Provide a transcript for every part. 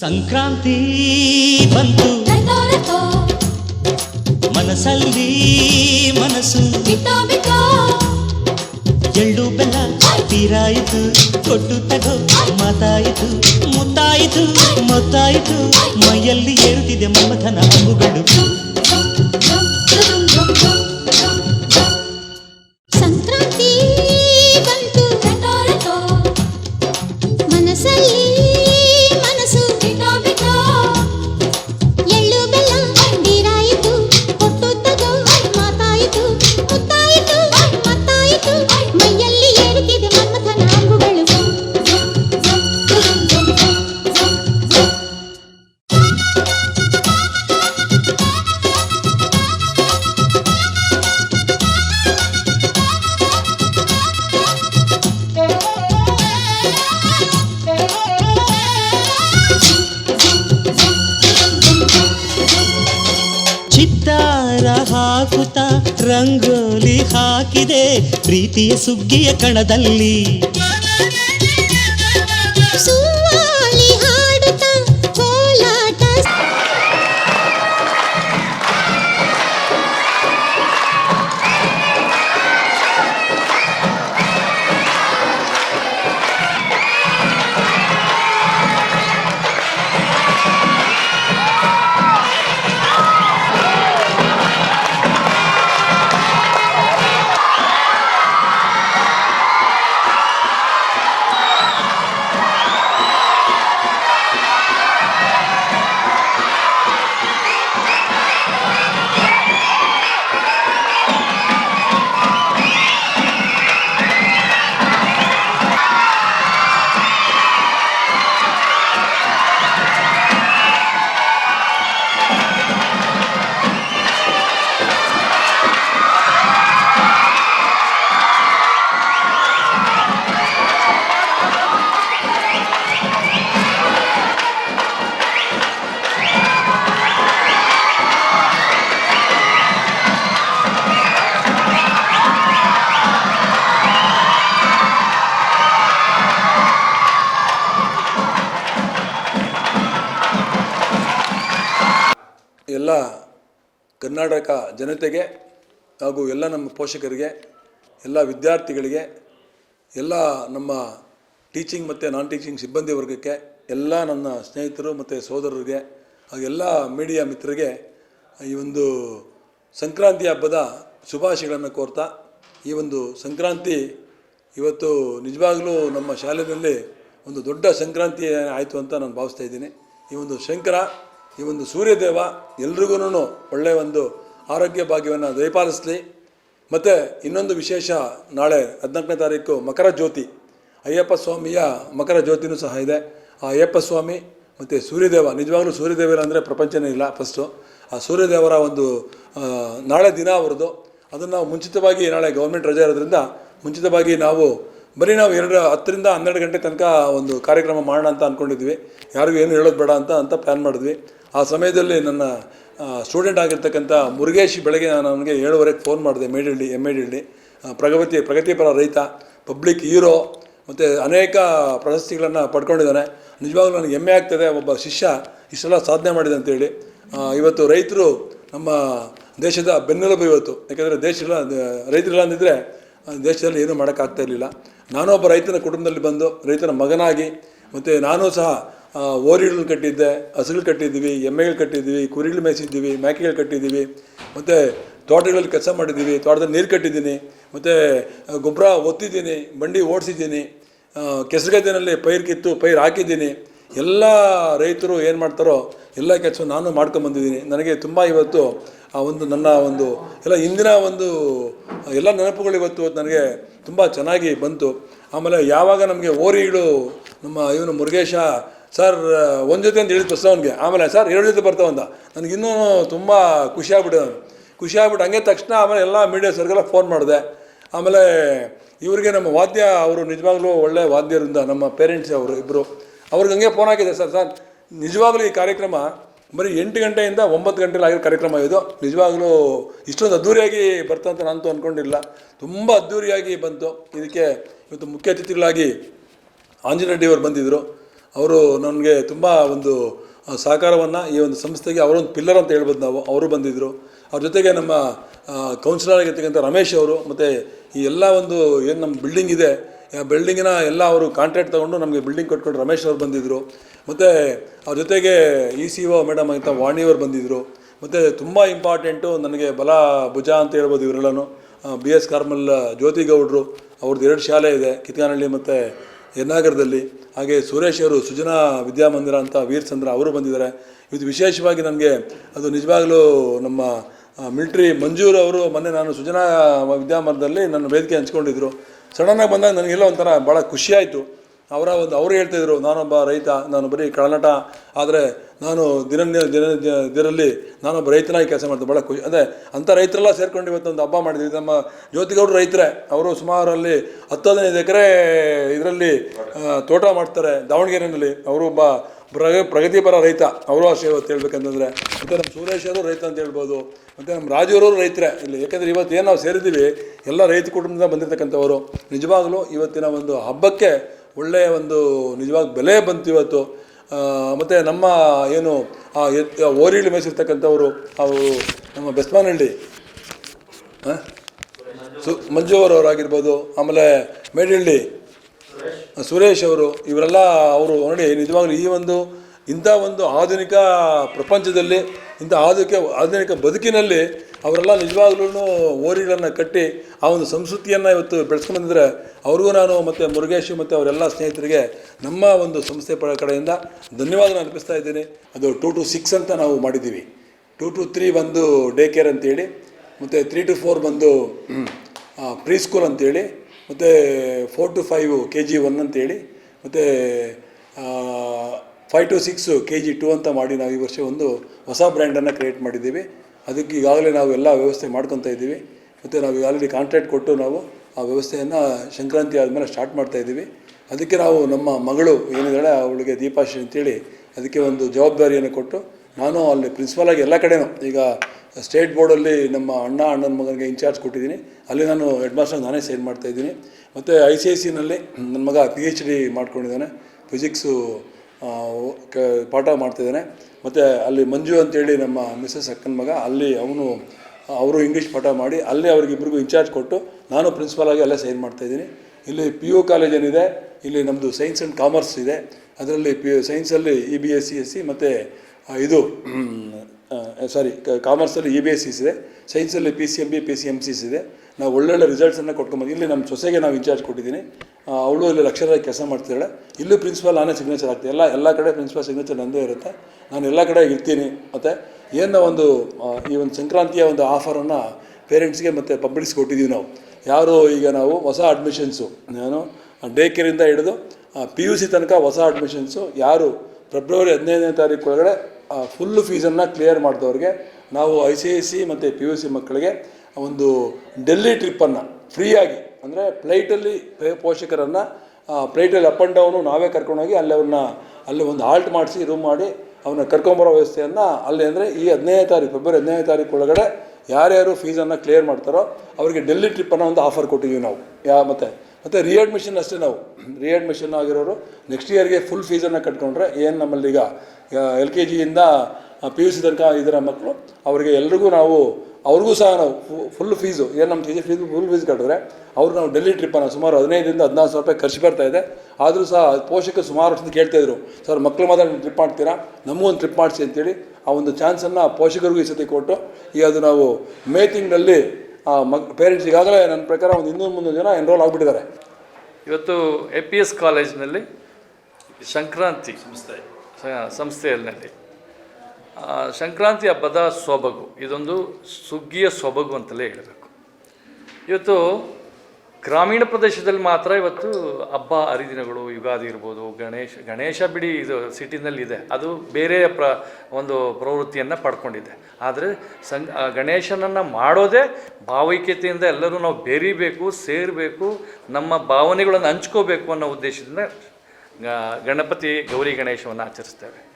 ಸಂಕ್ರಾಂತಿ ಬಂತು. ಮನಸ್ಸಲ್ಲಿ ಮನಸ್ಸು. ಎಳ್ಳು ಬೆಲ್ಲ ತೀರಾಯಿತು ಕೊಟ್ಟು ತಗೋ ಮಾತಾಯಿತು ಮುತ್ತಾಯಿತು ಮತ್ತಾಯಿತು ಮೈಯಲ್ಲಿ ಏರುತ್ತಿದೆ ಮಮಥನ ಅಂಬುಗಳು. ರಂಗೋಲಿ ಹಾಕಿದೆ ಪ್ರೀತಿಯ ಸುಗ್ಗಿಯ ಕಣದಲ್ಲಿ. ಕರ್ನಾಟಕ ಜನತೆಗೆ ಹಾಗೂ ಎಲ್ಲ ನಮ್ಮ ಪೋಷಕರಿಗೆ, ಎಲ್ಲ ವಿದ್ಯಾರ್ಥಿಗಳಿಗೆ, ಎಲ್ಲ ನಮ್ಮ ಟೀಚಿಂಗ್ ಮತ್ತು ನಾನ್ ಟೀಚಿಂಗ್ ಸಿಬ್ಬಂದಿ ವರ್ಗಕ್ಕೆ, ಎಲ್ಲ ನನ್ನ ಸ್ನೇಹಿತರು ಮತ್ತು ಸೋದರರಿಗೆ ಹಾಗೆಲ್ಲ ಮೀಡಿಯಾ ಮಿತ್ರರಿಗೆ ಈ ಒಂದು ಸಂಕ್ರಾಂತಿ ಹಬ್ಬದ ಶುಭಾಶಯಗಳನ್ನು ಕೋರ್ತಾ, ಈ ಒಂದು ಸಂಕ್ರಾಂತಿ ಇವತ್ತು ನಿಜವಾಗಲೂ ನಮ್ಮ ಶಾಲೆಯಲ್ಲಿ ಒಂದು ದೊಡ್ಡ ಸಂಕ್ರಾಂತಿ ಆಯಿತು ಅಂತ ನಾನು ಭಾವಿಸ್ತಾ ಇದ್ದೀನಿ. ಈ ಒಂದು ಶಂಕರ ಈ ಒಂದು ಸೂರ್ಯದೇವ ಎಲ್ರಿಗೂ ಒಳ್ಳೆಯ ಒಂದು ಆರೋಗ್ಯ ಭಾಗ್ಯವನ್ನು ದಯಪಾಲಿಸಲಿ. ಮತ್ತು ಇನ್ನೊಂದು ವಿಶೇಷ ನಾಳೆ ಹದಿನಾಲ್ಕನೇ ತಾರೀಕು ಮಕರ ಜ್ಯೋತಿ. ಅಯ್ಯಪ್ಪ ಸ್ವಾಮಿಯ ಮಕರ ಜ್ಯೋತಿನೂ ಸಹ ಇದೆ. ಆ ಅಯ್ಯಪ್ಪ ಸ್ವಾಮಿ ಮತ್ತು ಸೂರ್ಯದೇವ, ನಿಜವಾಗ್ಲೂ ಸೂರ್ಯದೇವರ ಅಂದರೆ ಪ್ರಪಂಚನೇ ಇಲ್ಲ ಫಸ್ಟು ಆ ಸೂರ್ಯದೇವರ ಒಂದು ನಾಳೆ ದಿನ ಅವರದು ಅದನ್ನು ನಾವು ಮುಂಚಿತವಾಗಿ ನಾಳೆ ಗೌರ್ಮೆಂಟ್ ರಜೆ ಇರೋದ್ರಿಂದ ಮುಂಚಿತವಾಗಿ ನಾವು ಬರೀ ನಾವು ಎರಡು, ಹತ್ತರಿಂದ ಹನ್ನೆರಡು ಗಂಟೆ ತನಕ ಒಂದು ಕಾರ್ಯಕ್ರಮ ಮಾಡೋಣ ಅಂತ ಅಂದ್ಕೊಂಡಿದ್ವಿ ಯಾರಿಗೂ ಏನು ಹೇಳೋದು ಬೇಡ ಅಂತ ಅಂತ ಪ್ಲ್ಯಾನ್ ಮಾಡಿದ್ವಿ. ಆ ಸಮಯದಲ್ಲಿ ನನ್ನ ಸ್ಟೂಡೆಂಟ್ ಆಗಿರ್ತಕ್ಕಂಥ ಮುರುಗೇಶ್ ಬೆಳಗ್ಗೆ ನಾನು ಅವನಿಗೆ ಏಳುವರೆಗೆ ಫೋನ್ ಮಾಡಿದೆ ಮೇಡಿಳ್ಳಿ ಎಂ ಎಡಿಳ್ಳಿ ಪ್ರಗತಿ ಪ್ರಗತಿಪರ ರೈತ ಪಬ್ಲಿಕ್ ಹೀರೋ ಮತ್ತು ಅನೇಕ ಪ್ರಶಸ್ತಿಗಳನ್ನು ಪಡ್ಕೊಂಡಿದ್ದಾನೆ. ನಿಜವಾಗ್ಲೂ ನನಗೆ ಹೆಮ್ಮೆ ಆಗ್ತದೆ ಒಬ್ಬ ಶಿಷ್ಯ ಇಷ್ಟೆಲ್ಲ ಸಾಧನೆ ಮಾಡಿದೆ ಅಂತೇಳಿ ಇವತ್ತು ರೈತರು ನಮ್ಮ ದೇಶದ ಬೆನ್ನೆಲುಬು ಇವತ್ತು. ಯಾಕೆಂದರೆ ದೇಶ ಇಲ್ಲ ರೈತರಿಲ್ಲ ಅಂದಿದ್ರೆ ಆ, ದೇಶದಲ್ಲಿ ಏನೂ ಮಾಡೋಕ್ಕಾಗ್ತಾ ಇರಲಿಲ್ಲ. ನಾನೊಬ್ಬ ರೈತನ ಕುಟುಂಬದಲ್ಲಿ ಬಂದು ರೈತನ ಮಗನಾಗಿ ಮತ್ತು ನಾನು ಸಹ ಓರಿಗಳು ಕಟ್ಟಿದ್ದೆ ಹಸುಗಳು ಕಟ್ಟಿದ್ದೀವಿ, ಎಮ್ಮೆಗಳು ಕಟ್ಟಿದ್ದೀವಿ, ಕುರಿಗಳು ಮೇಯಿಸಿದ್ದೀವಿ ಮೇಕೆಗಳು ಕಟ್ಟಿದ್ದೀವಿ, ಮತ್ತು ತೋಟಗಳಲ್ಲಿ ಕೆಲಸ ಮಾಡಿದ್ದೀವಿ, ತೋಟದಲ್ಲಿ ನೀರು ಕಟ್ಟಿದ್ದೀನಿ, ಮತ್ತು ಗೊಬ್ಬರ ಒತ್ತಿದ್ದೀನಿ ಬಂಡಿ ಓಡಿಸಿದ್ದೀನಿ ಕೆಸರುಗದ್ದೆನಲ್ಲಿ ಪೈರು ಕಿತ್ತು, ಪೈರು ಹಾಕಿದ್ದೀನಿ. ಎಲ್ಲ ರೈತರು ಏನು ಮಾಡ್ತಾರೋ ಎಲ್ಲ ಕೆಲಸ ನಾನು ಮಾಡ್ಕೊಂಬಂದಿದ್ದೀನಿ ನನಗೆ ತುಂಬ ಇವತ್ತು ಆ ಒಂದು ನನ್ನ ಒಂದು, ಎಲ್ಲ ಇಂದಿನ ಒಂದು, ಎಲ್ಲ ನೆನಪುಗಳು ಇವತ್ತು ನನಗೆ ತುಂಬ ಚೆನ್ನಾಗಿ ಬಂತು. ಆಮೇಲೆ ಯಾವಾಗ ನಮಗೆ ಓರಿಗಳು ನಮ್ಮ ಇವನು ಮುರುಗೇಶ ಸರ್, ಒಂದು ಜೊತೆ ಅಂತ ಹೇಳಿದ್ ಅವನಿಗೆ. ಆಮೇಲೆ, ಸರ್, ಎರಡು ಜೊತೆ ಬರ್ತಾವಂತ ನನಗಿನ್ನೂ ತುಂಬ ಖುಷಿ ಆಗ್ಬಿಟ್ಟು ಖುಷಿ ಆಗ್ಬಿಟ್ಟು ಹಂಗೆ ತಕ್ಷಣ ಆಮೇಲೆ ಎಲ್ಲ ಮೀಡಿಯಾ ಸರ್ಗೆಲ್ಲ ಫೋನ್ ಮಾಡಿದೆ. ಆಮೇಲೆ, ಇವರಿಗೆ ನಮ್ಮ ವಾದ್ಯ ಅವರು ನಿಜವಾಗ್ಲೂ ಒಳ್ಳೆ ವಾದ್ಯರಿಂದ ನಮ್ಮ ಪೇರೆಂಟ್ಸ್ ಅವರು ಇಬ್ಬರು ಅವ್ರಿಗೆ ಹಂಗೆ ಫೋನ್ ಹಾಕಿದೆ. ಸರ್ ಸರ್, ನಿಜವಾಗ್ಲೂ ಈ ಕಾರ್ಯಕ್ರಮ ಬರೀ ಎಂಟು ಗಂಟೆಯಿಂದ ಒಂಬತ್ತು ಗಂಟೆಲಿ ಆಗಿರೋ ಕಾರ್ಯಕ್ರಮ ಇದು. ನಿಜವಾಗ್ಲೂ ಇಷ್ಟೊಂದು ಅದ್ಧೂರಿಯಾಗಿ ಬರ್ತಂತ ನಾನಂತೂ ಅಂದ್ಕೊಂಡಿಲ್ಲ ತುಂಬ ಅದ್ಧೂರಿಯಾಗಿ ಬಂತು. ಇದಕ್ಕೆ ಇವತ್ತು ಮುಖ್ಯ ಅತಿಥಿಗಳಾಗಿ ಆಂಜನೇಯ ಅವರು ಬಂದಿದ್ದರು ಅವರು ನನಗೆ ತುಂಬ ಒಂದು ಸಹಕಾರವನ್ನು ಈ ಒಂದು ಸಂಸ್ಥೆಗೆ ಅವರೊಂದು ಪಿಲ್ಲರ್ ಅಂತ ಹೇಳ್ಬೋದು ನಾವು. ಅವರು ಬಂದಿದ್ದರು ಅವ್ರ ಜೊತೆಗೆ ನಮ್ಮ ಕೌನ್ಸಿಲರ್ ಆಗಿರ್ತಕ್ಕಂಥ ರಮೇಶ್ ಅವರು, ಮತ್ತು ಈ ಎಲ್ಲ ಒಂದು ಏನು ನಮ್ಮ ಬಿಲ್ಡಿಂಗ್ ಇದೆ, ಆ ಬಿಲ್ಡಿಂಗಿನ ಎಲ್ಲ ಅವರು ಕಾಂಟ್ರಾಕ್ಟ್ ತೊಗೊಂಡು ನಮಗೆ ಬಿಲ್ಡಿಂಗ್ ಕೊಟ್ಕೊಂಡು ರಮೇಶ್ ಅವರು ಬಂದಿದ್ದರು ಮತ್ತು ಅವ್ರ ಜೊತೆಗೆ ಇ ಸಿ ಒ ಮೇಡಮ್ ಅಂತ ವಾಣಿಯವರು ಬಂದಿದ್ದರು ಮತ್ತು ತುಂಬ ಇಂಪಾರ್ಟೆಂಟು ನನಗೆ ಬಲ ಭುಜ ಅಂತ ಹೇಳ್ಬೋದು ಇವರೆಲ್ಲನೂ. ಬಿ ಎಸ್ ಕಾರ್ಮಲ್ ಜ್ಯೋತಿ ಗೌಡ್ರು ಅವ್ರದ್ದು ಎರಡು ಶಾಲೆ ಇದೆ ಕಿತ್ಗಾನಹಳ್ಳಿ ಮತ್ತು ಯನ್ನಾಗರದಲ್ಲಿ ಹಾಗೆ ಸುರೇಶ್ ಅವರು ಸುಜನಾ ವಿದ್ಯಾಮಂದಿರ ಅಂತ ವೀರಚಂದ್ರ ಅವರು ಬಂದಿದ್ದಾರೆ. ಇದು ವಿಶೇಷವಾಗಿ ನನಗೆ ಅದು ನಿಜವಾಗ್ಲೂ ನಮ್ಮ ಮಿಲ್ಟ್ರಿ ಮಂಜೂರ್ ಅವರು ಮೊನ್ನೆ ನಾನು ಸುಜನಾ ವಿದ್ಯಾಮಂದಿರದಲ್ಲಿ ನನ್ನ ವೇದಿಕೆ ಹಂಚ್ಕೊಂಡಿದ್ದರು ಸಡನ್ನಾಗಿ ಬಂದಾಗ ನನಗೆಲ್ಲ ಒಂಥರ ಭಾಳ ಖುಷಿಯಾಯಿತು ಅವರ ಒಂದು, ಅವರು ಹೇಳ್ತಾಯಿದ್ರು ನಾನೊಬ್ಬ ರೈತ ನಾನು ಬರೀ ಕಳನಟ ಆದರೆ ನಾನು ದಿನ ದಿನ ಇದರಲ್ಲಿ ನಾನೊಬ್ಬ ರೈತನಾಗಿ ಕೆಲಸ ಮಾಡ್ತೀನಿ ಭಾಳ ಖುಷಿ. ಅದೇ ಅಂಥ ರೈತರೆಲ್ಲ ಸೇರ್ಕೊಂಡು ಇವತ್ತು ಒಂದು ಹಬ್ಬ ಮಾಡಿದ್ವಿ. ನಮ್ಮ ಜ್ಯೋತಿಗೌಡರು ರೈತರೇ, ಅವರು ಸುಮಾರು ಅಲ್ಲಿ ಹತ್ತು ಹದಿನೈದು ಎಕರೆ ಇದರಲ್ಲಿ ತೋಟ ಮಾಡ್ತಾರೆ ದಾವಣಗೆರೆಯಲ್ಲಿ ಅವರು ಒಬ್ಬ ಪ್ರಗ, ಪ್ರಗತಿಪರ ರೈತ. ಅವರು ಅಷ್ಟೇ ಇವತ್ತು ಹೇಳ್ಬೇಕಂತಂದರೆ. ಮತ್ತು ನಮ್ಮ ಸುರೇಶ್ ಅವರು ರೈತ ಅಂತ ಹೇಳ್ಬೋದು. ಮತ್ತು ನಮ್ಮ ರಾಜೀವರವರು ರೈತರೇ ಇಲ್ಲಿ. ಯಾಕೆಂದರೆ ಇವತ್ತು ಏನು ನಾವು ಸೇರಿದ್ದೀವಿ, ಎಲ್ಲ ರೈತ ಕುಟುಂಬದಿಂದ ಬಂದಿರತಕ್ಕಂಥವರು. ನಿಜವಾಗಲೂ ಇವತ್ತಿನ ಒಂದು ಹಬ್ಬಕ್ಕೆ ಒಳ್ಳೆಯ ಒಂದು ನಿಜವಾಗ್ ಬೆಲೆ ಬಂತು ಇವತ್ತು ಮತ್ತು ನಮ್ಮ ಏನು ಓರಿಳಿ ಮೇಯಿಸಿರ್ತಕ್ಕಂಥವರು, ಅವರು ನಮ್ಮ ಬೆಸ್ಮಾನಹಳ್ಳಿ? ಸು ಮಂಜು ಅವರವರಾಗಿರ್ಬೋದು ಆಮೇಲೆ ಮೇಡಿಹಳ್ಳಿ ಸುರೇಶ್ ಅವರು, ಇವರೆಲ್ಲ ಅವರು ನೋಡಿ ನಿಜವಾಗ್ಲೂ ಈ ಒಂದು, ಇಂಥ ಒಂದು ಆಧುನಿಕ ಪ್ರಪಂಚದಲ್ಲಿ, ಇಂಥ ಆಧುನಿಕ ಆಧುನಿಕ ಬದುಕಿನಲ್ಲಿ ಅವರೆಲ್ಲ ನಿಜವಾಗ್ಲೂ ಓರಿಗಳನ್ನು ಕಟ್ಟಿ ಆ ಒಂದು ಸಂಸ್ಕೃತಿಯನ್ನು ಇವತ್ತು ಬೆಳೆಸ್ಕೊಂಡಿದ್ರೆ ಅವ್ರಿಗೂ ನಾನು ಮತ್ತು ಮುರುಗೇಶ್ ಮತ್ತು ಅವರೆಲ್ಲ ಸ್ನೇಹಿತರಿಗೆ ನಮ್ಮ ಒಂದು ಸಂಸ್ಥೆ ಪ ಕಡೆಯಿಂದ ಧನ್ಯವಾದ ಅರ್ಪಿಸ್ತಾ ಇದ್ದೀನಿ. ಅದು ಟೂ ಟು ಸಿಕ್ಸ್ ಅಂತ ನಾವು ಮಾಡಿದ್ದೀವಿ. ಟೂ ಟು ತ್ರೀ ಬಂದು ಡೇ ಕೇರ್ ಅಂತೇಳಿ, ಮತ್ತು ತ್ರೀ ಟು ಫೋರ್ ಬಂದು ಪ್ರೀ ಸ್ಕೂಲ್ ಅಂತೇಳಿ, ಮತ್ತು four to five K G one ಅಂತೇಳಿ, ಮತ್ತು five to six K G two ಅಂತ ಮಾಡಿ ನಾವು ಈ ವರ್ಷ ಒಂದು ಹೊಸ ಬ್ರ್ಯಾಂಡನ್ನು ಕ್ರಿಯೇಟ್ ಮಾಡಿದ್ದೀವಿ. ಅದಕ್ಕೆ ಈಗಾಗಲೇ ನಾವು ಎಲ್ಲ ವ್ಯವಸ್ಥೆ ಮಾಡ್ಕೊತಾ ಇದ್ದೀವಿ. ಮತ್ತು ನಾವು ಆಲ್ರೆಡಿ ಕಾಂಟ್ರಾಕ್ಟ್ ಕೊಟ್ಟು ನಾವು ಆ ವ್ಯವಸ್ಥೆಯನ್ನು ಸಂಕ್ರಾಂತಿ ಆದಮೇಲೆ ಸ್ಟಾರ್ಟ್ ಮಾಡ್ತಾ ಇದ್ದೀವಿ. ಅದಕ್ಕೆ ನಾವು ನಮ್ಮ ಮಗಳು ಏನಿದ್ದಾಳೆ, ಅವಳಿಗೆ ದೀಪಾಶ್ರೀ ಅಂತೇಳಿ ಅದಕ್ಕೆ ಒಂದು ಜವಾಬ್ದಾರಿಯನ್ನು ಕೊಟ್ಟು ನಾನು ಅಲ್ಲಿ ಪ್ರಿನ್ಸಿಪಾಲಾಗಿ ಎಲ್ಲ ಕಡೆನೂ ಈಗ ಸ್ಟೇಟ್ ಬೋರ್ಡಲ್ಲಿ ನಮ್ಮ ಅಣ್ಣ, ಅಣ್ಣನ ಮಗನಿಗೆ ಇನ್ಚಾರ್ಜ್ ಕೊಟ್ಟಿದ್ದೀನಿ. ಅಲ್ಲಿ ನಾನು ಹೆಡ್ ಮಾಸ್ಟರ್ ನಾನೇ ಸೈನ್ ಮಾಡ್ತಾಯಿದ್ದೀನಿ ಮತ್ತು ಐ ಸಿ ಐ ಸಿನಲ್ಲಿ ನನ್ನ ಮಗ ಪಿ ಎಚ್ ಡಿ ಮಾಡ್ಕೊಂಡಿದ್ದಾನೆ. ಫಿಸಿಕ್ಸು ಪಾಠ ಮಾಡ್ತಿದ್ದಾನೆ. ಮತ್ತು ಅಲ್ಲಿ ಮಂಜು ಅಂತೇಳಿ ನಮ್ಮ ಮಿಸ್ಸಸ್ ಅಕ್ಕನ ಮಗ, ಅಲ್ಲಿ ಅವನು, ಅವರು ಇಂಗ್ಲೀಷ್ ಪಾಠ ಮಾಡಿ, ಅಲ್ಲಿ ಅವ್ರಿಗಿಬ್ರಿಗೂ ಇನ್ಚಾರ್ಜ್ ಕೊಟ್ಟು ನಾನು ಪ್ರಿನ್ಸಿಪಾಲಾಗಿ ಅಲ್ಲೇ ಸೈನ್ ಮಾಡ್ತಾಯಿದ್ದೀನಿ ಇಲ್ಲಿ ಪಿ ಯು ಕಾಲೇಜ್ ಏನಿದೆ, ಇಲ್ಲಿ ನಮ್ಮದು ಸೈನ್ಸ್ ಆ್ಯಂಡ್ ಕಾಮರ್ಸ್ ಇದೆ. ಅದರಲ್ಲಿ P ಸೈನ್ಸಲ್ಲಿ E B S C S C ಮತ್ತು ಇದು ಸಾರಿ ಕಾಮರ್ಸಲ್ಲಿ ಇ ಬಿ ಎಸ್ ಸಿ ಇದೆ. ಸೈನ್ಸಲ್ಲಿ P C M B P C M C ಇದೆ. ನಾವು ಒಳ್ಳೊಳ್ಳೆ ರಿಸಲ್ಟ್ಸನ್ನು ಕೊಟ್ಕೊಂಬಂದು ಇಲ್ಲಿ ನಮ್ಮ ಸೊಸೆಗೆ ನಾವು ಇನ್ಚಾರ್ಜ್ ಕೊಟ್ಟಿದ್ದೀನಿ. ಅವಳು ಇಲ್ಲಿ ಲಕ್ಷರಾಗಿ ಕೆಲಸ ಮಾಡ್ತಿದ್ದಾಳೆ. ಇಲ್ಲೂ ಪ್ರಿನ್ಸಿಪಾಲ್ ನಾನೇ ಸಿಗ್ನೇಚರ್ ಆಗ್ತೀನಿ ಎಲ್ಲ ಎಲ್ಲ ಕಡೆ ಪ್ರಿನ್ಸಿಪಾಲ್ ಸಿಗ್ನೇಚರ್ ನಂದೇ ಇರುತ್ತೆ. ನಾನು ಎಲ್ಲ ಕಡೆ ಇರ್ತೀನಿ. ಮತ್ತು ಏನೋ ಒಂದು ಈ ಒಂದು ಸಂಕ್ರಾಂತಿಯ ಒಂದು ಆಫರನ್ನು ಪೇರೆಂಟ್ಸ್ಗೆ ಮತ್ತು ಪಬ್ಲಿಕ್ಸ್ ಕೊಟ್ಟಿದ್ದೀವಿ ನಾವು. ಯಾರು ಈಗ ನಾವು ಹೊಸ ಅಡ್ಮಿಷನ್ಸು ನಾನು ಡೇ ಕೇರಿಂದ ಹಿಡಿದು ಪಿ ಯು ಸಿ ತನಕ ಹೊಸ ಅಡ್ಮಿಷನ್ಸು ಯಾರು ಫೆಬ್ರವರಿ ಹದಿನೈದನೇ ತಾರೀಕು ಒಳಗಡೆ ಫುಲ್ಲು ಫೀಸನ್ನು ಕ್ಲಿಯರ್ ಮಾಡಿದವ್ರಿಗೆ ನಾವು ಐ ಸಿ ಐ ಸಿ ಮತ್ತು ಪಿ ಯು ಸಿ ಮಕ್ಕಳಿಗೆ ಒಂದು ಡೆಲ್ಲಿ ಟ್ರಿಪ್ಪನ್ನು ಫ್ರೀಯಾಗಿ ಅಂದರೆ ಫ್ಲೈಟಲ್ಲಿ ಪೋಷಕರನ್ನು ಫ್ಲೈಟಲ್ಲಿ ಅಪ್ ಆ್ಯಂಡ್ ಡೌನು ನಾವೇ ಕರ್ಕೊಂಡೋಗಿ ಅಲ್ಲಿ ಅವ್ರನ್ನ, ಅಲ್ಲಿ ಒಂದು ಹಾಲ್ಟ್ ಮಾಡಿಸಿ ರೂಮ್ ಮಾಡಿ ಅವನ್ನ ಕರ್ಕೊಂಬರೋ ವ್ಯವಸ್ಥೆಯನ್ನು ಅಲ್ಲಿ ಅಂದರೆ ಈ ಹದಿನೈದು ತಾರೀಕು ಫೆಬ್ರವರಿ ಹದಿನೈದು ತಾರೀಕು ಒಳಗಡೆ ಯಾರ್ಯಾರು ಫೀಸನ್ನು ಕ್ಲಿಯರ್ ಮಾಡ್ತಾರೋ ಅವರಿಗೆ ಡೆಲ್ಲಿ ಟ್ರಿಪ್ಪನ್ನು ಒಂದು ಆಫರ್ ಕೊಟ್ಟಿದ್ದೀವಿ ನಾವು. ಯಾ, ಮತ್ತು ಮತ್ತು ರಿಅಡ್ಮಿಷನ್ ಅಷ್ಟೇ ನಾವು. ರಿಅಡ್ಮಿಷನ್ ಆಗಿರೋರು ನೆಕ್ಸ್ಟ್ ಇಯರ್ಗೆ ಫುಲ್ ಫೀಸನ್ನು ಕಟ್ಕೊಂಡ್ರೆ ಏನು ನಮ್ಮಲ್ಲಿ ಈಗ ಎಲ್ ಕೆ ಜಿಯಿಂದ ಪಿ ಯು ಸಿ ತನಕ ಇದರ ಮಕ್ಕಳು, ಅವರಿಗೆ ಎಲ್ರಿಗೂ ನಾವು ಅವ್ರಿಗೂ ಸಹ ನಾವು ಫುಲ್ ಫೀಸು ಏನು ನಮ್ಮ ಟಿ ಫೀಸ್ ಫುಲ್ ಫೀಸ್ ಕಟ್ಟಿದ್ರೆ ಅವ್ರು ನಾವು ಡೆಲ್ಲಿ ಟ್ರಿಪ್ಪನ್ನು ಸುಮಾರು ಹದಿನೈದರಿಂದ ಹದಿನಾರು ಸಾವಿರ ರೂಪಾಯಿ ಖರ್ಚು ಬರ್ತಾ ಇದೆ. ಆದರೂ ಸಹ ಪೋಷಕರು ಸುಮಾರು ವರ್ಷದಿಂದ ಕೇಳ್ತಾಯಿದ್ರು ಸರ್ ಮಕ್ಕಳು ಮಾತ್ರ ಟ್ರಿಪ್ ಮಾಡ್ತೀರಾ? ನಮಗೂ ಒಂದು ಟ್ರಿಪ್ ಮಾಡಿಸಿ ಅಂತೇಳಿ ಆ ಒಂದು ಚಾನ್ಸನ್ನು ಪೋಷಕರಿಗೂ ಈ ಸತಿ ಕೊಟ್ಟು ಈಗ ಅದು ನಾವು ಮೇ ತಿಂಗಳಲ್ಲಿ ಆ ಮಕ್ ಪೇರೆಂಟ್ಸ್ ಈಗಾಗಲೇ ನನ್ನ ಪ್ರಕಾರ ಒಂದು ಇನ್ನೂರು ಮುನ್ನೂರು ಜನ ಎನ್ರೋಲ್ ಆಗಿಬಿಟ್ಟಿದ್ದಾರೆ. ಇವತ್ತು ಎ ಪಿ ಎಸ್ ಕಾಲೇಜ್ನಲ್ಲಿ ಸಂಕ್ರಾಂತಿ ಸಂಸ್ಥೆ. ಸಂಸ್ಥೆಯಲ್ಲಿ ಸಂಕ್ರಾಂತಿ ಹಬ್ಬದ ಸೊಬಗು. ಇದೊಂದು ಸುಗ್ಗಿಯ ಸೊಬಗು ಅಂತಲೇ ಹೇಳಬೇಕು. ಇವತ್ತು ಗ್ರಾಮೀಣ ಪ್ರದೇಶದಲ್ಲಿ ಮಾತ್ರ ಇವತ್ತು ಹಬ್ಬ, ಹರಿದಿನಗಳು, ಯುಗಾದಿ ಇರ್ಬೋದು, ಗಣೇಶ ಗಣೇಶ ಬಿಡಿ ಇದು ಸಿಟಿನಲ್ಲಿ ಇದೆ. ಅದು ಬೇರೆ ಪ್ರ, ಒಂದು ಪ್ರವೃತ್ತಿಯನ್ನು ಪಡ್ಕೊಂಡಿದೆ. ಆದರೆ ಸಂ ಗಣೇಶನನ್ನು ಮಾಡೋದೇ ಭಾವೈಕ್ಯತೆಯಿಂದ ಎಲ್ಲರೂ ನಾವು ಬೆರಿಬೇಕು, ಸೇರಬೇಕು, ನಮ್ಮ ಭಾವನೆಗಳನ್ನು ಹಂಚ್ಕೋಬೇಕು ಅನ್ನೋ ಉದ್ದೇಶದಿಂದ ಗಣಪತಿ ಗೌರಿ ಗಣೇಶವನ್ನು ಆಚರಿಸ್ತೇವೆ.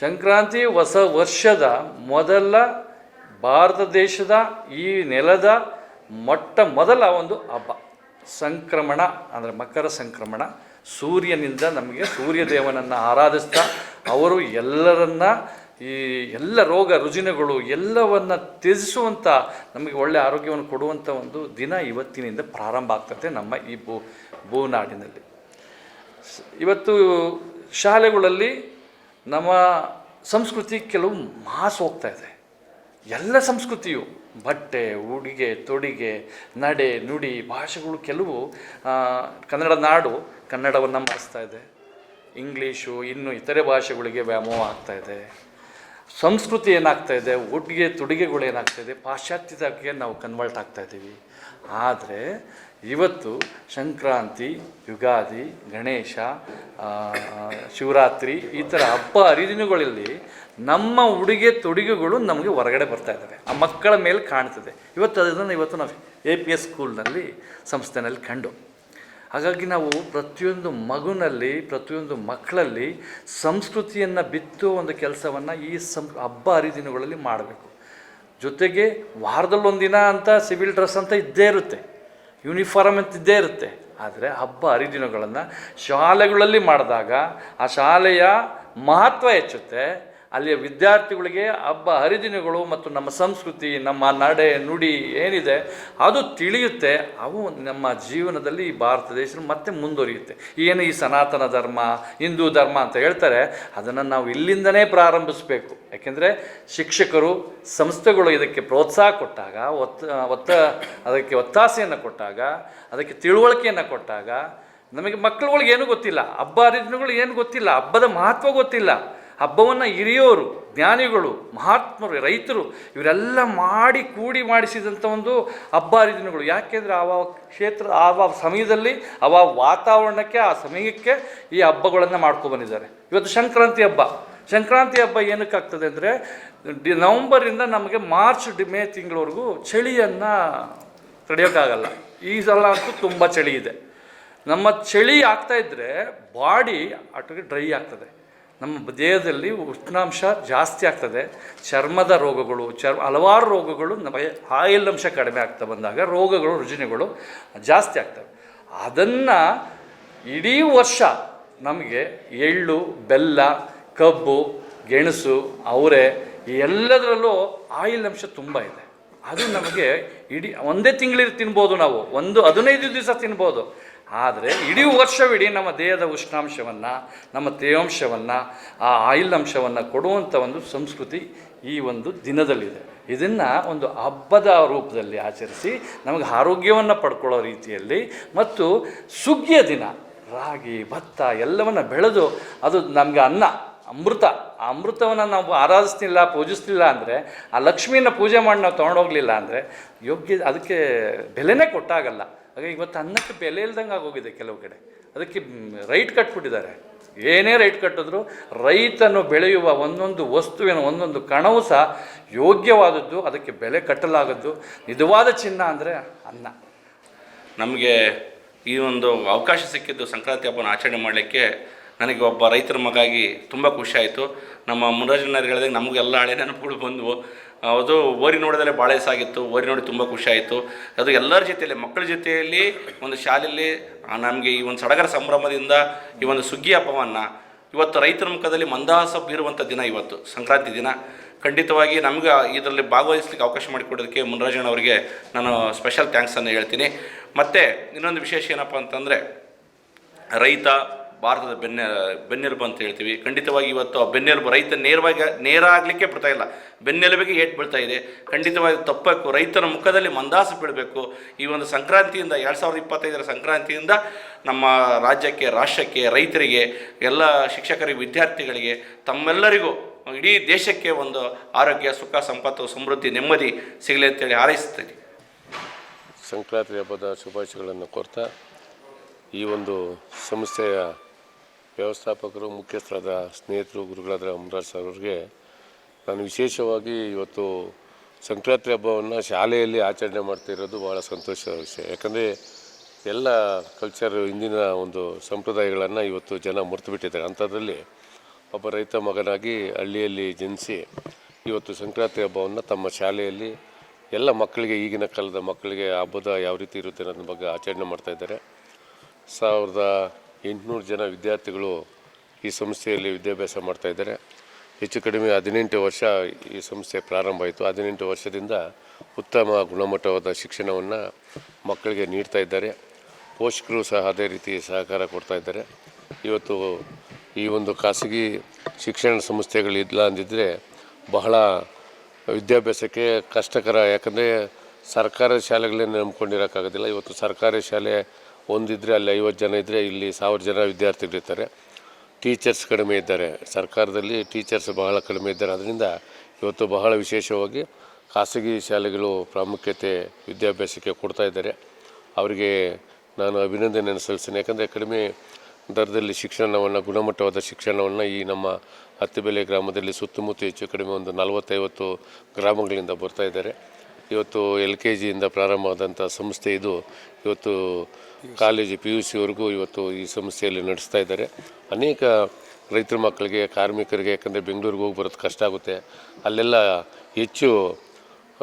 ಸಂಕ್ರಾಂತಿ ಹೊಸ ವರ್ಷದ ಮೊದಲ ಭಾರತ ದೇಶದ ಈ ನೆಲದ ಮೊಟ್ಟ ಮೊದಲ ಒಂದು ಹಬ್ಬ. ಸಂಕ್ರಮಣ ಅಂದರೆ ಮಕರ ಸಂಕ್ರಮಣ. ಸೂರ್ಯನಿಂದ ನಮಗೆ ಸೂರ್ಯದೇವನನ್ನು ಆರಾಧಿಸ್ತಾ ಅವರು ಎಲ್ಲರನ್ನ ಈ ಎಲ್ಲ ರೋಗ ರುಜಿನಗಳು ಎಲ್ಲವನ್ನು ತ್ಯಜಿಸುವಂಥ ನಮಗೆ ಒಳ್ಳೆಯ ಆರೋಗ್ಯವನ್ನು ಕೊಡುವಂಥ ಒಂದು ದಿನ ಇವತ್ತಿನಿಂದ ಪ್ರಾರಂಭ ಆಗ್ತದೆ ನಮ್ಮ ಈ ಭೂ ಭೂನಾಡಿನಲ್ಲಿ. ಇವತ್ತು ಶಾಲೆಗಳಲ್ಲಿ ನಮ್ಮ ಸಂಸ್ಕೃತಿ ಕೆಲವು ಮಾಸ್ ಹೋಗ್ತಾ ಇದೆ. ಎಲ್ಲ ಸಂಸ್ಕೃತಿಯು ಬಟ್ಟೆ, ಉಡುಗೆ, ತೊಡಿಗೆ, ನಡೆ, ನುಡಿ ಭಾಷೆಗಳು ಕೆಲವು ಕನ್ನಡ ನಾಡು ಕನ್ನಡವನ್ನು ಮರೆಸ್ತಾ ಇದೆ. ಇಂಗ್ಲೀಷು, ಇನ್ನು ಇತರೆ ಭಾಷೆಗಳಿಗೆ ವ್ಯಾಮೋಹ ಆಗ್ತಾ ಇದೆ. ಸಂಸ್ಕೃತಿ ಏನಾಗ್ತಾ ಇದೆ ಉಡುಗೆ ತೊಡುಗೆಗಳು ಏನಾಗ್ತಾ ಇದೆ ಪಾಶ್ಚಾತ್ಯದಕ್ಕೆ ನಾವು ಕನ್ವರ್ಟ್ ಆಗ್ತಾ ಇದ್ದೀವಿ. ಆದರೆ ಇವತ್ತು ಸಂಕ್ರಾಂತಿ, ಯುಗಾದಿ, ಗಣೇಶ ಶಿವರಾತ್ರಿ ಈ ಥರ ಹಬ್ಬ ಹರಿದಿನಗಳಲ್ಲಿ ನಮ್ಮ ಉಡುಗೆ ತೊಡುಗೆಗಳು ನಮಗೆ ಹೊರಗಡೆ ಬರ್ತಾ ಇದ್ದಾವೆ. ಆ ಮಕ್ಕಳ ಮೇಲೆ ಕಾಣ್ತದೆ. ಇವತ್ತು ಅದನ್ನು ಇವತ್ತು ನಾವು ಎ ಪಿ ಎಸ್ ಸ್ಕೂಲ್ನಲ್ಲಿ ಸಂಸ್ಥೆನಲ್ಲಿ ಕಂಡು. ಹಾಗಾಗಿ ನಾವು ಪ್ರತಿಯೊಂದು ಮಗುನಲ್ಲಿ, ಪ್ರತಿಯೊಂದು ಮಕ್ಕಳಲ್ಲಿ ಸಂಸ್ಕೃತಿಯನ್ನು ಬಿತ್ತುವ ಒಂದು ಕೆಲಸವನ್ನು ಈ ಸಂ, ಹಬ್ಬ ಹರಿದಿನಗಳಲ್ಲಿ ಮಾಡಬೇಕು. ಜೊತೆಗೆ ವಾರದಲ್ಲೊಂದು ದಿನ ಅಂತ ಸಿವಿಲ್ ಡ್ರೆಸ್ ಅಂತ ಇದ್ದೇ ಇರುತ್ತೆ. ಯೂನಿಫಾರ್ಮ್ ಅಂತ ಇದ್ದೇ ಇರುತ್ತೆ. ಆದರೆ ಹಬ್ಬ ಹರಿದಿನಗಳನ್ನು ಶಾಲೆಗಳಲ್ಲಿ ಮಾಡಿದಾಗ ಆ ಶಾಲೆಯ ಮಹತ್ವ ಹೆಚ್ಚುತ್ತೆ. ಅಲ್ಲಿಯ ವಿದ್ಯಾರ್ಥಿಗಳಿಗೆ ಹಬ್ಬ, ಹರಿದಿನಗಳು ಮತ್ತು ನಮ್ಮ ಸಂಸ್ಕೃತಿ, ನಮ್ಮ ನಡೆ, ನುಡಿ ಏನಿದೆ, ಅದು ತಿಳಿಯುತ್ತೆ. ಅವು ನಮ್ಮ ಜೀವನದಲ್ಲಿ ಈ ಭಾರತ ದೇಶ ಮತ್ತೆ ಮುಂದುವರಿಯುತ್ತೆ. ಏನು ಈ ಸನಾತನ ಧರ್ಮ, ಹಿಂದೂ ಧರ್ಮ ಅಂತ ಹೇಳ್ತಾರೆ, ಅದನ್ನು ನಾವು ಇಲ್ಲಿಂದನೇ ಪ್ರಾರಂಭಿಸಬೇಕು. ಯಾಕೆಂದರೆ ಶಿಕ್ಷಕರು ಸಂಸ್ಥೆಗಳು ಇದಕ್ಕೆ ಪ್ರೋತ್ಸಾಹ ಕೊಟ್ಟಾಗ, ಒತ್ತ ಒತ್ತ, ಅದಕ್ಕೆ ಒತ್ತಾಸೆಯನ್ನು ಕೊಟ್ಟಾಗ, ಅದಕ್ಕೆ ತಿಳುವಳಿಕೆಯನ್ನು ಕೊಟ್ಟಾಗ, ನಮಗೆ ಮಕ್ಕಳುಗಳಿಗೆ ಏನೂ ಗೊತ್ತಿಲ್ಲ, ಹಬ್ಬ ಹರಿದಿನಗಳು ಏನು ಗೊತ್ತಿಲ್ಲ, ಹಬ್ಬದ ಮಹತ್ವ ಗೊತ್ತಿಲ್ಲ. ಹಬ್ಬವನ್ನು ಹಿರಿಯೋರು, ಜ್ಞಾನಿಗಳು, ಮಹಾತ್ಮರು, ರೈತರು ಇವರೆಲ್ಲ ಮಾಡಿ ಕೂಡಿ ಮಾಡಿಸಿದಂಥ ಒಂದು ಹಬ್ಬ ಹರಿದಿನಗಳು. ಯಾಕೆಂದರೆ ಆವ ಕ್ಷೇತ್ರ ಆವ ಸಮಯದಲ್ಲಿ ಆವ ವಾತಾವರಣಕ್ಕೆ, ಆ ಸಮಯಕ್ಕೆ ಈ ಹಬ್ಬಗಳನ್ನು ಮಾಡ್ಕೊಬಂದಿದ್ದಾರೆ ಇವತ್ತು ಸಂಕ್ರಾಂತಿ ಹಬ್ಬ. ಸಂಕ್ರಾಂತಿ ಹಬ್ಬ ಏನಕ್ಕೆ ಆಗ್ತದೆ ಅಂದರೆ, ಡಿ, ನವಂಬರಿಂದ ನಮಗೆ ಮಾರ್ಚ್, ಡಿ, ಮೇ ತಿಂಗಳವರೆಗೂ ಚಳಿಯನ್ನು ತಡೆಯೋಕ್ಕಾಗಲ್ಲ. ಈ ಸಲ ಅಂತೂ ತುಂಬ ಚಳಿ ಇದೆ. ನಮ್ಮ ಚಳಿ ಆಗ್ತಾ ಇದ್ದರೆ ಬಾಡಿ ಆಟೋಗೆ ಡ್ರೈ ಆಗ್ತದೆ. ನಮ್ಮ ದೇಹದಲ್ಲಿ ಉಷ್ಣಾಂಶ ಜಾಸ್ತಿ ಆಗ್ತದೆ. ಚರ್ಮದ ರೋಗಗಳು ಚರ್ಮ ಹಲವಾರು ರೋಗಗಳು ನಮಗೆ ಆಯಿಲ್ ಅಂಶ ಕಡಿಮೆ ಆಗ್ತಾ ಬಂದಾಗ ರೋಗಗಳು, ರುಜಿನಗಳು ಜಾಸ್ತಿ ಆಗ್ತವೆ. ಅದನ್ನು ಇಡೀ ವರ್ಷ ನಮಗೆ ಎಳ್ಳು, ಬೆಲ್ಲ, ಕಬ್ಬು, ಗೆಣಸು, ಅವರೆ ಎಲ್ಲದರಲ್ಲೂ ಆಯಿಲ್ ಅಂಶ ತುಂಬ ಇದೆ. ಅದು ನಮಗೆ ಇಡೀ ಒಂದೇ ತಿಂಗಳಿಗೆ ತಿನ್ಬೋದು ನಾವು. ಒಂದು ಹದಿನೈದು ದಿವಸ ತಿನ್ಬೋದು. ಆದರೆ ಇಡೀ ವರ್ಷವಿಡೀ ನಮ್ಮ ದೇಹದ ಉಷ್ಣಾಂಶವನ್ನು, ನಮ್ಮ ತೇವಾಂಶವನ್ನು, ಆ ಆಯಿಲ್ ಅಂಶವನ್ನು ಕೊಡುವಂಥ ಒಂದು ಸಂಸ್ಕೃತಿ ಈ ಒಂದು ದಿನದಲ್ಲಿದೆ. ಇದನ್ನು ಒಂದು ಹಬ್ಬದ ರೂಪದಲ್ಲಿ ಆಚರಿಸಿ ನಮಗೆ ಆರೋಗ್ಯವನ್ನು ಪಡ್ಕೊಳ್ಳೋ ರೀತಿಯಲ್ಲಿ ಮತ್ತು ಸುಗ್ಗಿಯ ದಿನ, ರಾಗಿ, ಭತ್ತ ಎಲ್ಲವನ್ನು ಬೆಳೆದು ಅದು ನಮಗೆ ಅನ್ನ ಅಮೃತ, ಆ ಅಮೃತವನ್ನು ನಾವು ಆರಾಧಿಸ್ತಿಲ್ಲ ಪೂಜಿಸ್ತಿಲ್ಲ ಅಂದರೆ, ಆ ಲಕ್ಷ್ಮಿಯನ್ನು ಪೂಜೆ ಮಾಡಿ ನಾವು ತೊಗೊಂಡೋಗ್ಲಿಲ್ಲ ಅಂದರೆ, ಯೋಗ್ಯ, ಅದಕ್ಕೆ ಬೆಲೆನೇ ಕೊಟ್ಟಾಗಲ್ಲ. ಹಾಗೆ ಇವತ್ತು ಅನ್ನಕ್ಕೆ ಬೆಲೆ ಇಲ್ದಂಗೆ ಆಗೋಗಿದೆ ಕೆಲವು ಕಡೆ. ಅದಕ್ಕೆ ರೈಟ್ ಕಟ್ಬಿಟ್ಟಿದ್ದಾರೆ. ಏನೇ ರೈಟ್ ಕಟ್ಟಿದ್ರು, ರೈತನು ಬೆಳೆಯುವ ಒಂದೊಂದು ವಸ್ತುವಿನ ಒಂದೊಂದು ಕಣವು ಸಹ ಯೋಗ್ಯವಾದದ್ದು, ಅದಕ್ಕೆ ಬೆಲೆ ಕಟ್ಟಲಾಗದ್ದು, ನಿಜವಾದ ಚಿನ್ನ ಅಂದರೆ ಅನ್ನ. ನಮಗೆ ಈ ಒಂದು ಅವಕಾಶ ಸಿಕ್ಕಿದ್ದು ಸಂಕ್ರಾಂತಿ ಹಬ್ಬನ ಆಚರಣೆ ಮಾಡಲಿಕ್ಕೆ ನನಗೆ ಒಬ್ಬ ರೈತರ ಮಗಾಗಿ ತುಂಬ ಆಯಿತು. ನಮ್ಮ ಮುನರಾಜನವ್ರು ಹೇಳಿದಾಗ ನಮಗೆಲ್ಲ ಹಳೆ ನೆನಪುಗಳು ಬಂದವು. ಅದು ಓರಿ ನೋಡೋದಲ್ಲೇ ಭಾಳ ಸಾಗಿತ್ತು, ಓರಿ ನೋಡಿ ತುಂಬ ಆಯಿತು. ಅದು ಎಲ್ಲರ ಜೊತೆಯಲ್ಲಿ, ಮಕ್ಕಳ ಜೊತೆಯಲ್ಲಿ ಒಂದು ಶಾಲೆಯಲ್ಲಿ ನಮಗೆ ಈ ಒಂದು ಸಡಗರ ಸಂಭ್ರಮದಿಂದ ಈ ಒಂದು ಸುಗ್ಗಿ ಹಬ್ಬವನ್ನು, ಇವತ್ತು ರೈತರ ಮುಖದಲ್ಲಿ ಮಂದಹಾಸ ಬೀರುವಂಥ ದಿನ ಇವತ್ತು, ಸಂಕ್ರಾಂತಿ ದಿನ. ಖಂಡಿತವಾಗಿ ನಮಗೆ ಇದರಲ್ಲಿ ಭಾಗವಹಿಸ್ಲಿಕ್ಕೆ ಅವಕಾಶ ಮಾಡಿಕೊಡೋದಕ್ಕೆ ಮುನರಾಜನ್ ಅವರಿಗೆ ನಾನು ಸ್ಪೆಷಲ್ ಥ್ಯಾಂಕ್ಸನ್ನು ಹೇಳ್ತೀನಿ. ಮತ್ತು ಇನ್ನೊಂದು ವಿಶೇಷ ಏನಪ್ಪ ಅಂತಂದರೆ, ರೈತ ಭಾರತದ ಬೆನ್ನೆ ಬೆನ್ನೆಲುಬು ಅಂತ ಹೇಳ್ತೀವಿ. ಖಂಡಿತವಾಗಿ ಇವತ್ತು ಆ ಬೆನ್ನೆಲುಬು ರೈತ ನೇರವಾಗಿ ನೇರ ಆಗಲಿಕ್ಕೆ ಬಿಡ್ತಾ ಇಲ್ಲ. ಬೆನ್ನೆಲುಬಿಗೆ ಏಟ್ ಬೀಳ್ತಾ ಇದೆ. ಖಂಡಿತವಾಗಿ ತಪ್ಪಬೇಕು ರೈತನ ಮುಖದಲ್ಲಿ ಮಂದಾಸ ಬಿಡಬೇಕು ಈ ಒಂದು ಸಂಕ್ರಾಂತಿಯಿಂದ, ಎರಡು ಸಾವಿರದ ಇಪ್ಪತ್ತೈದರ ಸಂಕ್ರಾಂತಿಯಿಂದ ನಮ್ಮ ರಾಜ್ಯಕ್ಕೆ, ರಾಷ್ಟ್ರಕ್ಕೆ, ರೈತರಿಗೆ, ಎಲ್ಲ ಶಿಕ್ಷಕರಿಗೆ, ವಿದ್ಯಾರ್ಥಿಗಳಿಗೆ, ತಮ್ಮೆಲ್ಲರಿಗೂ ಇಡೀ ದೇಶಕ್ಕೆ ಒಂದು ಆರೋಗ್ಯ, ಸುಖ, ಸಂಪತ್ತು, ಸಮೃದ್ಧಿ, ನೆಮ್ಮದಿ ಸಿಗಲಿ ಅಂತೇಳಿ ಹಾರೈಸ್ತೀನಿ ಸಂಕ್ರಾಂತಿ ಹಬ್ಬದ ಶುಭಾಶಯಗಳನ್ನು ಕೋರ್ತಾ ಈ ಒಂದು ಸಂಸ್ಥೆಯ ವ್ಯವಸ್ಥಾಪಕರು, ಮುಖ್ಯಸ್ಥರಾದ ಸ್ನೇಹಿತರು, ಗುರುಗಳಾದ ಅಮರಾಜ್ ಸರ್ ಅವ್ರಿಗೆ ನಾನು ವಿಶೇಷವಾಗಿ ಇವತ್ತು ಸಂಕ್ರಾಂತಿ ಹಬ್ಬವನ್ನು ಶಾಲೆಯಲ್ಲಿ ಆಚರಣೆ ಮಾಡ್ತಿರೋದು ಭಾಳ ಸಂತೋಷದ ವಿಷಯ. ಯಾಕಂದರೆ ಎಲ್ಲ ಕಲ್ಚರ್ ಹಿಂದಿನ ಒಂದು ಸಂಪ್ರದಾಯಗಳನ್ನು ಇವತ್ತು ಜನ ಮರೆತು ಬಿಟ್ಟಿದ್ದಾರೆ. ಅಂಥದ್ರಲ್ಲಿ ಒಬ್ಬ ರೈತ ಮಗನಾಗಿ ಹಳ್ಳಿಯಲ್ಲಿ ಜನಿಸಿ ಇವತ್ತು ಸಂಕ್ರಾಂತಿ ಹಬ್ಬವನ್ನು ತಮ್ಮ ಶಾಲೆಯಲ್ಲಿ ಎಲ್ಲ ಮಕ್ಕಳಿಗೆ, ಈಗಿನ ಕಾಲದ ಮಕ್ಕಳಿಗೆ ಹಬ್ಬದ ಯಾವ ರೀತಿ ಇರುತ್ತೆ ಅನ್ನೋದ್ರ ಬಗ್ಗೆ ಆಚರಣೆ ಮಾಡ್ತಾಯಿದ್ದಾರೆ ಸಾವಿರದ ಎಂಟುನೂರು ಜನ ವಿದ್ಯಾರ್ಥಿಗಳು ಈ ಸಂಸ್ಥೆಯಲ್ಲಿ ವಿದ್ಯಾಭ್ಯಾಸ ಮಾಡ್ತಾಯಿದ್ದಾರೆ ಹೆಚ್ಚು ಕಡಿಮೆ ಹದಿನೆಂಟು ವರ್ಷ ಈ ಸಂಸ್ಥೆ ಪ್ರಾರಂಭ ಆಯಿತು. ಹದಿನೆಂಟು ವರ್ಷದಿಂದ ಉತ್ತಮ ಗುಣಮಟ್ಟವಾದ ಶಿಕ್ಷಣವನ್ನು ಮಕ್ಕಳಿಗೆ ನೀಡ್ತಾ ಇದ್ದಾರೆ. ಪೋಷಕರು ಸಹ ಅದೇ ರೀತಿ ಸಹಕಾರ ಕೊಡ್ತಾ ಇದ್ದಾರೆ. ಇವತ್ತು ಈ ಒಂದು ಖಾಸಗಿ ಶಿಕ್ಷಣ ಸಂಸ್ಥೆಗಳಿಲ್ಲ ಅಂದಿದ್ದರೆ ಬಹಳ ವಿದ್ಯಾಭ್ಯಾಸಕ್ಕೆ ಕಷ್ಟಕರ. ಯಾಕಂದರೆ ಸರ್ಕಾರಿ ಶಾಲೆಗಳೇ ನಂಬ್ಕೊಂಡಿರೋಕ್ಕಾಗೋದಿಲ್ಲ. ಇವತ್ತು ಸರ್ಕಾರಿ ಶಾಲೆ ಒಂದಿದ್ದರೆ ಅಲ್ಲಿ ಐವತ್ತು ಜನ ಇದ್ದರೆ ಇಲ್ಲಿ ಸಾವಿರ ಜನ ವಿದ್ಯಾರ್ಥಿಗಳಿರ್ತಾರೆ ಟೀಚರ್ಸ್ ಕಡಿಮೆ ಇದ್ದಾರೆ. ಸರ್ಕಾರದಲ್ಲಿ ಟೀಚರ್ಸ್ ಬಹಳ ಕಡಿಮೆ ಇದ್ದಾರೆ. ಅದರಿಂದ ಇವತ್ತು ಬಹಳ ವಿಶೇಷವಾಗಿ ಖಾಸಗಿ ಶಾಲೆಗಳು ಪ್ರಾಮುಖ್ಯತೆ ವಿದ್ಯಾಭ್ಯಾಸಕ್ಕೆ ಕೊಡ್ತಾ ಇದ್ದಾರೆ. ಅವರಿಗೆ ನಾನು ಅಭಿನಂದನೆಯನ್ನು ಸಲ್ಲಿಸ್ತೇನೆ. ಯಾಕಂದರೆ ಕಡಿಮೆ ದರದಲ್ಲಿ ಶಿಕ್ಷಣವನ್ನು, ಗುಣಮಟ್ಟವಾದ ಶಿಕ್ಷಣವನ್ನು ಈ ನಮ್ಮ ಹತ್ತಿಬೆಲೆ ಗ್ರಾಮದಲ್ಲಿ ಸುತ್ತಮುತ್ತ ಹೆಚ್ಚು ಕಡಿಮೆ ಒಂದು ನಲವತ್ತೈವತ್ತು ಗ್ರಾಮಗಳಿಂದ ಬರ್ತಾ ಇದ್ದಾರೆ. ಇವತ್ತು ಎಲ್ ಕೆ ಜಿಯಿಂದ ಪ್ರಾರಂಭವಾದಂಥ ಸಂಸ್ಥೆ ಇದು. ಇವತ್ತು ಕಾಲೇಜು ಪಿ ಯು ಸಿವರೆಗೂ ಇವತ್ತು ಈ ಸಂಸ್ಥೆಯಲ್ಲಿ ನಡೆಸ್ತಾ ಇದ್ದಾರೆ. ಅನೇಕ ರೈತರ ಮಕ್ಕಳಿಗೆ, ಕಾರ್ಮಿಕರಿಗೆ, ಯಾಕಂದರೆ ಬೆಂಗಳೂರಿಗೆ ಹೋಗಿ ಬರೋದು ಕಷ್ಟ ಆಗುತ್ತೆ. ಅಲ್ಲೆಲ್ಲ ಹೆಚ್ಚು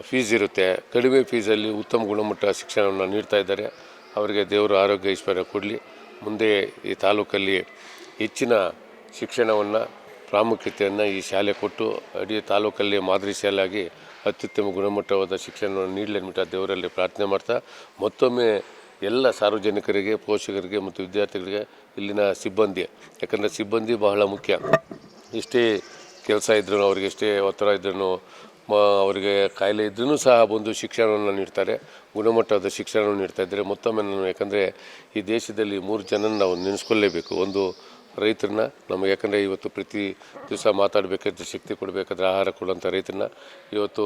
ಫೀಸ್ ಇರುತ್ತೆ. ಕಡಿಮೆ ಫೀಸಲ್ಲಿ ಉತ್ತಮ ಗುಣಮಟ್ಟ ಶಿಕ್ಷಣವನ್ನು ನೀಡ್ತಾ ಇದ್ದಾರೆ. ಅವರಿಗೆ ದೇವರು ಆರೋಗ್ಯ ಐಶ್ವರ್ಯ ಕೊಡಲಿ. ಮುಂದೆ ಈ ತಾಲೂಕಲ್ಲಿ ಹೆಚ್ಚಿನ ಶಿಕ್ಷಣವನ್ನು, ಪ್ರಾಮುಖ್ಯತೆಯನ್ನು ಈ ಶಾಲೆ ಕೊಟ್ಟು ಇಡೀ ತಾಲೂಕಲ್ಲಿ ಮಾದರಿ ಶಾಲೆಯಾಗಿ ಅತ್ಯುತ್ತಮ ಗುಣಮಟ್ಟವಾದ ಶಿಕ್ಷಣವನ್ನು ನೀಡಲಿ ಆ ದೇವರಲ್ಲಿ ಪ್ರಾರ್ಥನೆ ಮಾಡ್ತಾ ಮತ್ತೊಮ್ಮೆ ಎಲ್ಲ ಸಾರ್ವಜನಿಕರಿಗೆ, ಪೋಷಕರಿಗೆ ಮತ್ತು ವಿದ್ಯಾರ್ಥಿಗಳಿಗೆ ಇಲ್ಲಿನ ಸಿಬ್ಬಂದಿ, ಯಾಕಂದರೆ ಸಿಬ್ಬಂದಿ ಬಹಳ ಮುಖ್ಯ. ಎಷ್ಟೇ ಕೆಲಸ ಇದ್ರೂ ಅವ್ರಿಗೆ ಎಷ್ಟೇ ಒತ್ತಡ ಇದ್ರೂ ಅವರಿಗೆ ಕಾಯಿಲೆ ಇದ್ರೂ ಸಹ ಬಂದು ಶಿಕ್ಷಣವನ್ನು ನೀಡ್ತಾರೆ, ಗುಣಮಟ್ಟದ ಶಿಕ್ಷಣವನ್ನು ನೀಡ್ತಾ ಇದ್ದಾರೆ ಮತ್ತೊಮ್ಮೆ ನಾನು ಯಾಕಂದರೆ ಈ ದೇಶದಲ್ಲಿ ಮೂರು ಜನ ನಾವು ನೆನೆಸ್ಕೊಳ್ಳೇಬೇಕು ಒಂದು ರೈತರನ್ನ, ನಮಗೆ ಯಾಕಂದರೆ ಇವತ್ತು ಪ್ರತಿ ದಿವಸ ಮಾತಾಡಬೇಕಾದ್ರೆ ಶಕ್ತಿ ಕೊಡಬೇಕಾದ್ರೆ ಆಹಾರ ಕೊಡುವಂಥ ರೈತರನ್ನ, ಇವತ್ತು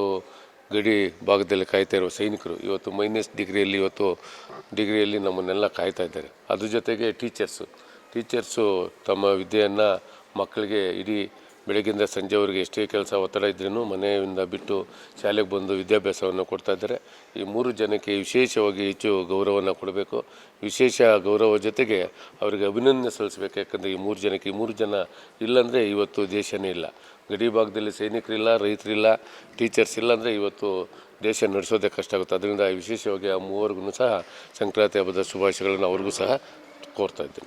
ಗಡಿ ಭಾಗದಲ್ಲಿ ಕಾಯ್ತಾ ಇರುವ ಸೈನಿಕರು, ಇವತ್ತು ಮೈನಸ್ ಡಿಗ್ರಿಯಲ್ಲಿ ಇವತ್ತು ಡಿಗ್ರಿಯಲ್ಲಿ ನಮ್ಮನ್ನೆಲ್ಲ ಕಾಯ್ತಾ ಇದ್ದಾರೆ. ಅದ್ರ ಜೊತೆಗೆ ಟೀಚರ್ಸು ಟೀಚರ್ಸು ತಮ್ಮ ವಿದ್ಯೆಯನ್ನು ಮಕ್ಕಳಿಗೆ ಇಡೀ ಬೆಳಗ್ಗಿಂದ ಸಂಜೆವರೆಗೆ ಎಷ್ಟೇ ಕೆಲಸ ಒತ್ತಡ ಇದ್ರೂ ಮನೆಯಿಂದ ಬಿಟ್ಟು ಶಾಲೆಗೆ ಬಂದು ವಿದ್ಯಾಭ್ಯಾಸವನ್ನು ಕೊಡ್ತಾ ಇದ್ದಾರೆ. ಈ ಮೂರು ಜನಕ್ಕೆ ವಿಶೇಷವಾಗಿ ಹೆಚ್ಚು ಗೌರವವನ್ನು ಕೊಡಬೇಕು. ವಿಶೇಷ ಗೌರವ ಜೊತೆಗೆ ಅವರಿಗೆ ಅಭಿನಂದನೆ ಸಲ್ಲಿಸಬೇಕು. ಯಾಕಂದರೆ ಈ ಮೂರು ಜನಕ್ಕೆ ಈ ಮೂರು ಜನ ಇಲ್ಲಾಂದರೆ ಇವತ್ತು ದೇಶನೇ ಇಲ್ಲ. ಗಡಿ ಭಾಗದಲ್ಲಿ ಸೈನಿಕರಿಲ್ಲ, ರೈತರಿಲ್ಲ ಟೀಚರ್ಸ್ ಇಲ್ಲಾಂದರೆ ಇವತ್ತು ದೇಶ ನಡೆಸೋದೇ ಕಷ್ಟ ಆಗುತ್ತೆ. ಅದರಿಂದ ವಿಶೇಷವಾಗಿ ಆ ಮೂವರಿಗೂ ಸಹ ಸಂಕ್ರಾಂತಿ ಹಬ್ಬದ ಶುಭಾಶಯಗಳನ್ನು ಅವ್ರಿಗೂ ಸಹ ಕೋರ್ತಾ ಇದ್ದೀನಿ.